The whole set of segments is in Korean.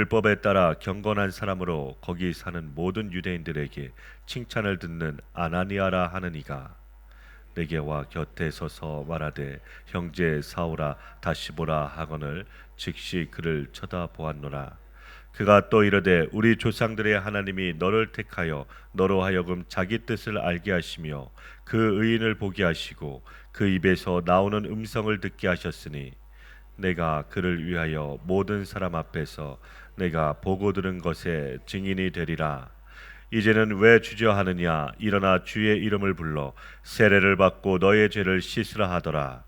율법에 따라 경건한 사람으로 거기 사는 모든 유대인들에게 칭찬을 듣는 아나니아라 하는 이가 내게 와 곁에 서서 말하되 형제 사오라 다시 보라 하거늘 즉시 그를 쳐다보았노라. 그가 또 이르되 우리 조상들의 하나님이 너를 택하여 너로 하여금 자기 뜻을 알게 하시며 그 의인을 보게 하시고 그 입에서 나오는 음성을 듣게 하셨으니 내가 그를 위하여 모든 사람 앞에서 내가 보고 들은 것에 증인이 되리라. 이제는 왜 주저하느냐? 일어나 주의 이름을 불러 세례를 받고 너의 죄를 씻으라 하더라.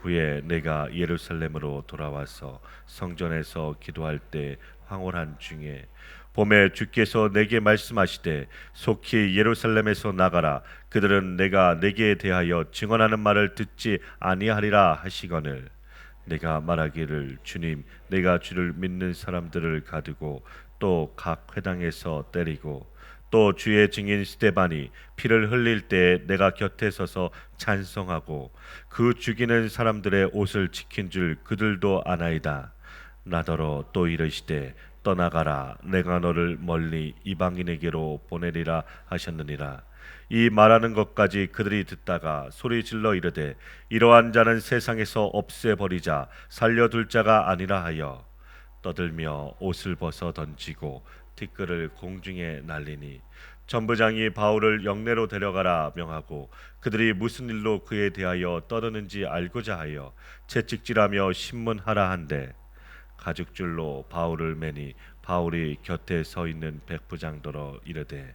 후에 내가 예루살렘으로 돌아와서 성전에서 기도할 때 황홀한 중에 봄에 주께서 내게 말씀하시되 속히 예루살렘에서 나가라 그들은 내가 내게 대하여 증언하는 말을 듣지 아니하리라 하시거늘 내가 말하기를 주님 내가 주를 믿는 사람들을 가두고 또 각 회당에서 때리고 또 주의 증인 스테반이 피를 흘릴 때 내가 곁에 서서 찬송하고 그 죽이는 사람들의 옷을 지킨 줄 그들도 아나이다. 나더러 또 이르시되 떠나가라. 내가 너를 멀리 이방인에게로 보내리라 하셨느니라 이 말하는 것까지 그들이 듣다가 소리 질러 이르되 이러한 자는 세상에서 없애 버리자 살려둘 자가 아니라 하여 떠들며 옷을 벗어 던지고 티끌을 공중에 날리니 전부장이 바울을 영내로 데려가라 명하고 그들이 무슨 일로 그에 대하여 떠드는지 알고자 하여 채찍질하며 신문하라 한데 가죽줄로 바울을 매니 바울이 곁에 서 있는 백부장더러 이르되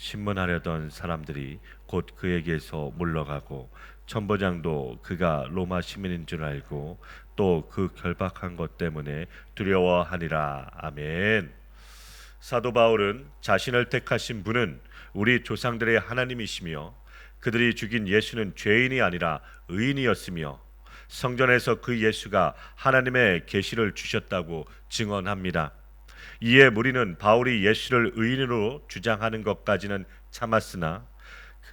신문하려던 사람들이 곧 그에게서 물러가고 천부장도 그가 로마 시민인 줄 알고 또 그 결박한 것 때문에 두려워하니라 아멘. 사도 바울은 자신을 택하신 분은 우리 조상들의 하나님이시며 그들이 죽인 예수는 죄인이 아니라 의인이었으며 성전에서 그 예수가 하나님의 계시를 주셨다고 증언합니다. 이에 무리는 바울이 예수를 의인으로 주장하는 것까지는 참았으나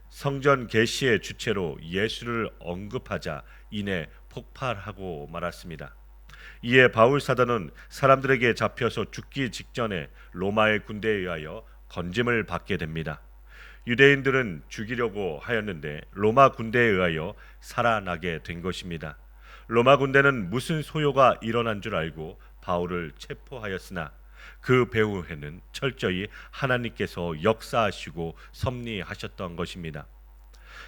성전 계시의 주체로 예수를 언급하자 이내 폭발하고 말았습니다. 이에 바울 사도는 사람들에게 잡혀서 죽기 직전에 로마의 군대에 의하여 건짐을 받게 됩니다. 유대인들은 죽이려고 하였는데 로마 군대에 의하여 살아나게 된 것입니다. 로마 군대는 무슨 소요가 일어난 줄 알고 바울을 체포하였으나 그 배후에는 철저히 하나님께서 역사하시고 섭리하셨던 것입니다.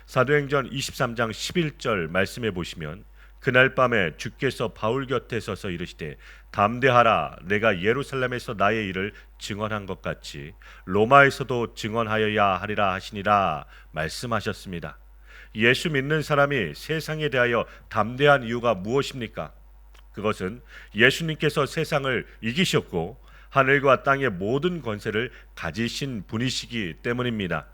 사도행전 23장 11절 말씀해 보시면 그날 밤에 주께서 바울 곁에 서서 이르시되 담대하라 내가 예루살렘에서 나의 일을 증언한 것 같이 로마에서도 증언하여야 하리라 하시니라 말씀하셨습니다. 예수 믿는 사람이 세상에 대하여 담대한 이유가 무엇입니까? 그것은 예수님께서 세상을 이기셨고 하늘과 땅의 모든 권세를 가지신 분이시기 때문입니다.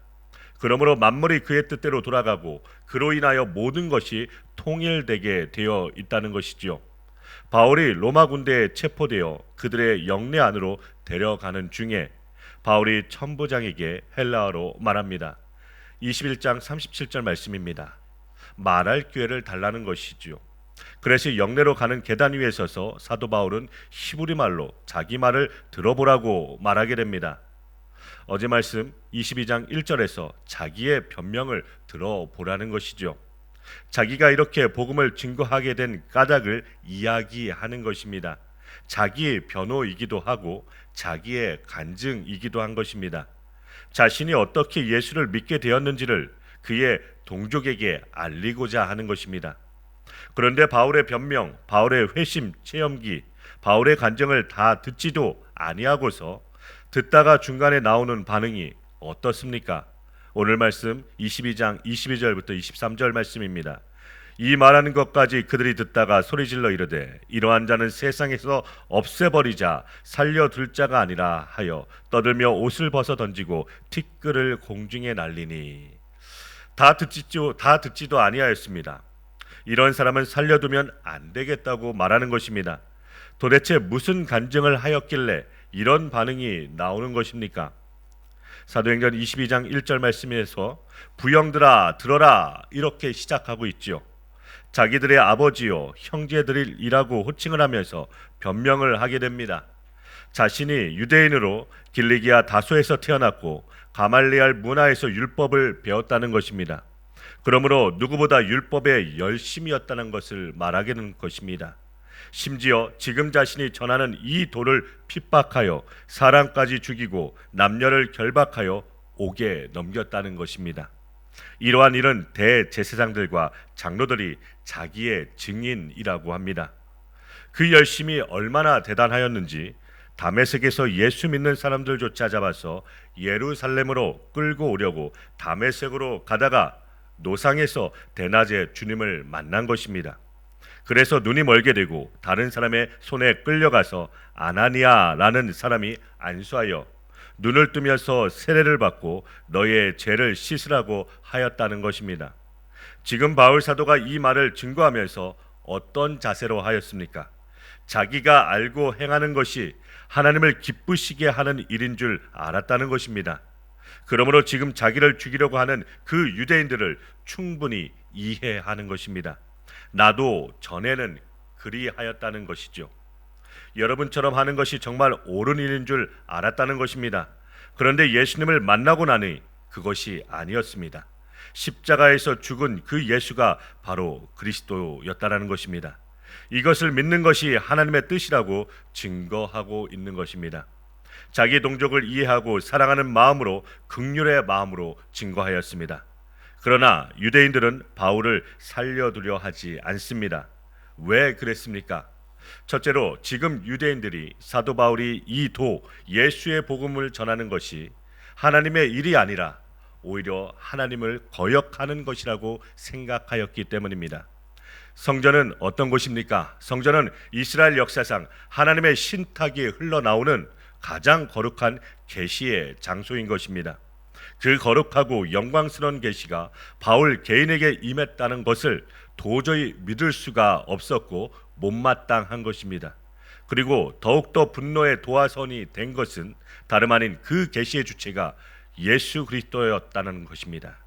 그러므로 만물이 그의 뜻대로 돌아가고 그로 인하여 모든 것이 통일되게 되어 있다는 것이지요. 바울이 로마 군대에 체포되어 그들의 영내 안으로 데려가는 중에 바울이 천부장에게 헬라어로 말합니다. 21장 37절 말씀입니다. 말할 기회를 달라는 것이지요. 그래서 영내로 가는 계단 위에 서서 사도 바울은 히브리 말로 자기 말을 들어보라고 말하게 됩니다. 어제 말씀 22장 1절에서 자기의 변명을 들어보라는 것이죠. 자기가 이렇게 복음을 증거하게 된 까닭을 이야기하는 것입니다. 자기의 변호이기도 하고 자기의 간증이기도 한 것입니다. 자신이 어떻게 예수를 믿게 되었는지를 그의 동족에게 알리고자 하는 것입니다. 그런데 바울의 변명, 바울의 회심 체험기, 바울의 간증을 다 듣지도 아니하고서 듣다가 중간에 나오는 반응이 어떻습니까? 오늘 말씀 22장 22절부터 23절 말씀입니다. 이 말하는 것까지 그들이 듣다가 소리질러 이르되 이러한 자는 세상에서 없애버리자 살려둘 자가 아니라 하여 떠들며 옷을 벗어 던지고 티끌을 공중에 날리니 다 듣지도 다 듣지도 아니하였습니다. 이런 사람은 살려두면 안 되겠다고 말하는 것입니다. 도대체 무슨 간증을 하였길래 이런 반응이 나오는 것입니까? 사도행전 22장 1절 말씀에서 부영들아 들어라 이렇게 시작하고 있지요. 자기들의 아버지요 형제들이라고 호칭을 하면서 변명을 하게 됩니다. 자신이 유대인으로 길리기아 다소에서 태어났고 가말리알 문화에서 율법을 배웠다는 것입니다. 그러므로 누구보다 율법에 열심이었다는 것을 말하게 는 것입니다. 심지어 지금 자신이 전하는 이 도를 핍박하여 사람까지 죽이고 남녀를 결박하여 옥에 넘겼다는 것입니다. 이러한 일은 대제사장들과 장로들이 자기의 증인이라고 합니다. 그 열심이 얼마나 대단하였는지 다메섹에서 예수 믿는 사람들조차 잡아서 예루살렘으로 끌고 오려고 다메섹으로 가다가 노상에서 대낮에 주님을 만난 것입니다. 그래서 눈이 멀게 되고 다른 사람의 손에 끌려가서 아나니아라는 사람이 안수하여 눈을 뜨면서 세례를 받고 너의 죄를 씻으라고 하였다는 것입니다. 지금 바울 사도가 이 말을 증거하면서 어떤 자세로 하였습니까? 자기가 알고 행하는 것이 하나님을 기쁘시게 하는 일인 줄 알았다는 것입니다. 그러므로 지금 자기를 죽이려고 하는 그 유대인들을 충분히 이해하는 것입니다. 나도 전에는 그리하였다는 것이죠. 여러분처럼 하는 것이 정말 옳은 일인 줄 알았다는 것입니다. 그런데 예수님을 만나고 나니 그것이 아니었습니다. 십자가에서 죽은 그 예수가 바로 그리스도였다라는 것입니다. 이것을 믿는 것이 하나님의 뜻이라고 증거하고 있는 것입니다. 자기 동족을 이해하고 사랑하는 마음으로 극률의 마음으로 증거하였습니다. 그러나 유대인들은 바울을 살려두려 하지 않습니다. 왜 그랬습니까? 첫째로 지금 유대인들이 사도 바울이 이 도 예수의 복음을 전하는 것이 하나님의 일이 아니라 오히려 하나님을 거역하는 것이라고 생각하였기 때문입니다. 성전은 어떤 곳입니까? 성전은 이스라엘 역사상 하나님의 신탁이 흘러나오는 가장 거룩한 계시의 장소인 것입니다. 그 거룩하고 영광스러운 계시가 바울 개인에게 임했다는 것을 도저히 믿을 수가 없었고 못마땅한 것입니다. 그리고 더욱더 분노의 도화선이 된 것은 다름 아닌 그 계시의 주체가 예수 그리스도였다는 것입니다.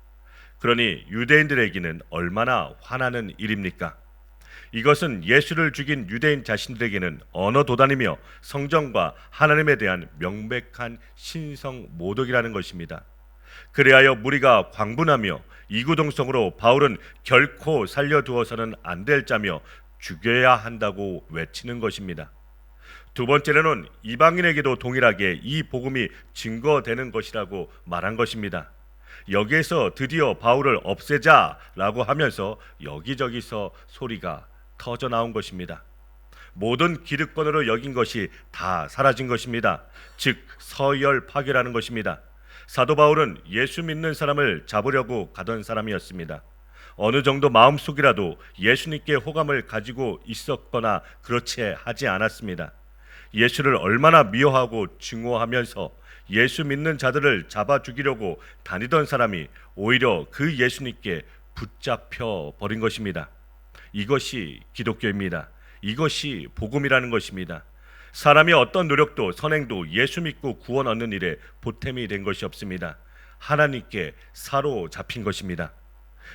그러니 유대인들에게는 얼마나 화나는 일입니까? 이것은 예수를 죽인 유대인 자신들에게는 언어 도단이며 성정과 하나님에 대한 명백한 신성 모독이라는 것입니다. 그리하여 무리가 광분하며 이구동성으로 바울은 결코 살려두어서는 안 될 자며 죽여야 한다고 외치는 것입니다. 두 번째로는 이방인에게도 동일하게 이 복음이 증거되는 것이라고 말한 것입니다. 여기에서 드디어 바울을 없애자라고 하면서 여기저기서 소리가 터져 나온 것입니다. 모든 기득권으로 여긴 것이 다 사라진 것입니다. 즉 서열 파괴라는 것입니다. 사도 바울은 예수 믿는 사람을 잡으려고 가던 사람이었습니다. 어느 정도 마음속이라도 예수님께 호감을 가지고 있었거나 그렇지 하지 않았습니다. 예수를 얼마나 미워하고 증오하면서 예수 믿는 자들을 잡아 죽이려고 다니던 사람이 오히려 그 예수님께 붙잡혀 버린 것입니다. 이것이 기독교입니다. 이것이 복음이라는 것입니다. 사람이 어떤 노력도 선행도 예수 믿고 구원 얻는 일에 보탬이 된 것이 없습니다. 하나님께 사로잡힌 것입니다.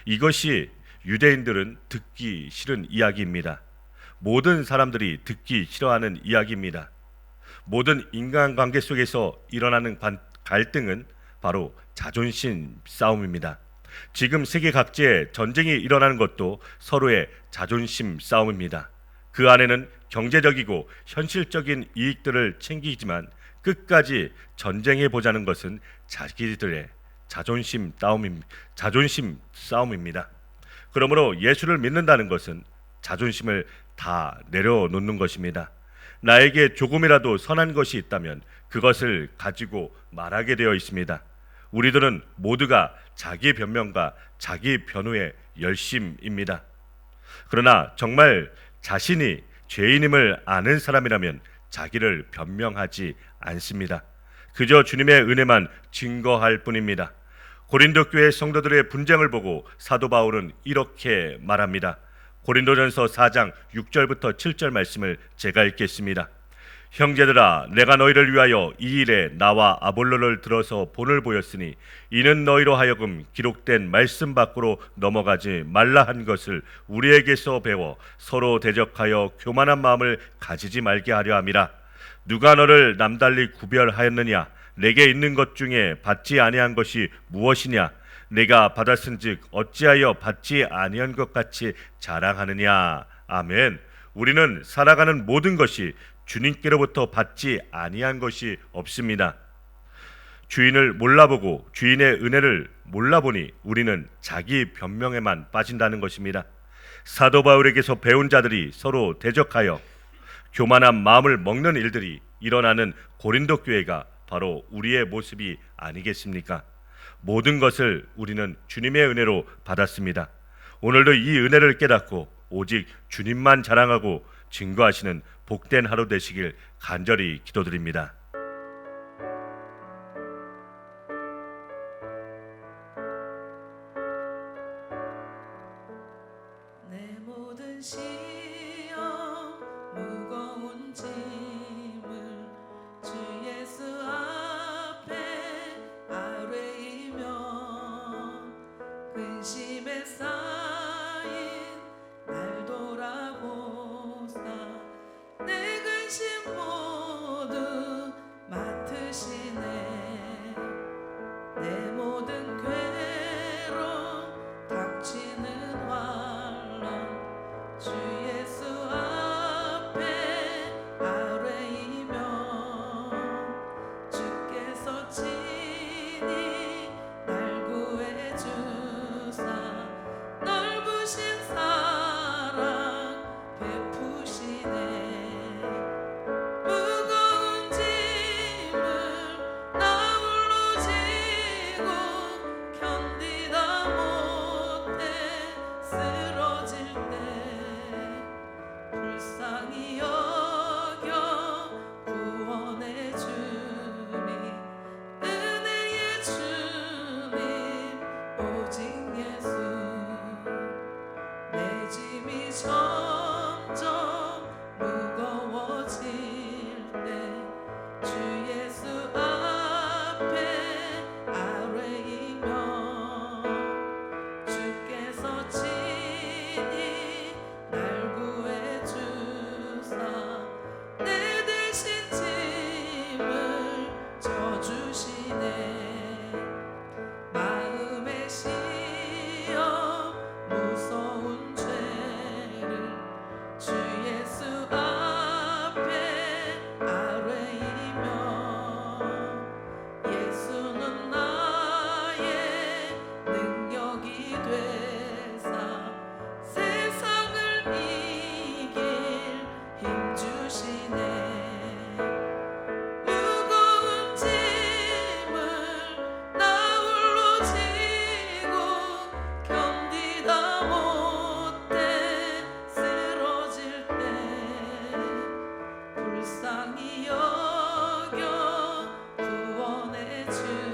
이것이 유대인들은 듣기 싫은 이야기입니다. 모든 사람들이 듣기 싫어하는 이야기입니다. 모든 인간관계 속에서 일어나는 갈등은 바로 자존심 싸움입니다. 지금 세계 각지에 전쟁이 일어나는 것도 서로의 자존심 싸움입니다. 그 안에는 경제적이고 현실적인 이익들을 챙기지만 끝까지 전쟁해 보자는 것은 자기들의 자존심 싸움임 자존심 싸움입니다. 그러므로 예수를 믿는다는 것은 자존심을 다 내려놓는 것입니다. 나에게 조금이라도 선한 것이 있다면 그것을 가지고 말하게 되어 있습니다. 우리들은 모두가 자기 변명과 자기 변호의 열심입니다. 그러나 정말 자신이 죄인임을 아는 사람이라면 자기를 변명하지 않습니다. 그저 주님의 은혜만 증거할 뿐입니다. 고린도 교회 성도들의 분쟁을 보고 사도 바울은 이렇게 말합니다. 고린도전서 4장 6절부터 7절 말씀을 제가 읽겠습니다. 형제들아 내가 너희를 위하여 이 일에 나와 아볼로를 들어서 본을 보였으니 이는 너희로 하여금 기록된 말씀 밖으로 넘어가지 말라 한 것을 우리에게서 배워 서로 대적하여 교만한 마음을 가지지 말게 하려 함이라. 누가 너를 남달리 구별하였느냐? 내게 있는 것 중에 받지 아니한 것이 무엇이냐? 내가 받았은즉 어찌하여 받지 아니한 것 같이 자랑하느냐? 아멘. 우리는 살아가는 모든 것이 주님께로부터 받지 아니한 것이 없습니다. 주인을 몰라보고 주인의 은혜를 몰라보니 우리는 자기 변명에만 빠진다는 것입니다. 사도 바울에게서 배운 자들이 서로 대적하여 교만한 마음을 먹는 일들이 일어나는 고린도 교회가 바로 우리의 모습이 아니겠습니까? 모든 것을 우리는 주님의 은혜로 받았습니다. 오늘도 이 은혜를 깨닫고 오직 주님만 자랑하고 증거하시는 복된 하루 되시길 간절히 기도드립니다. to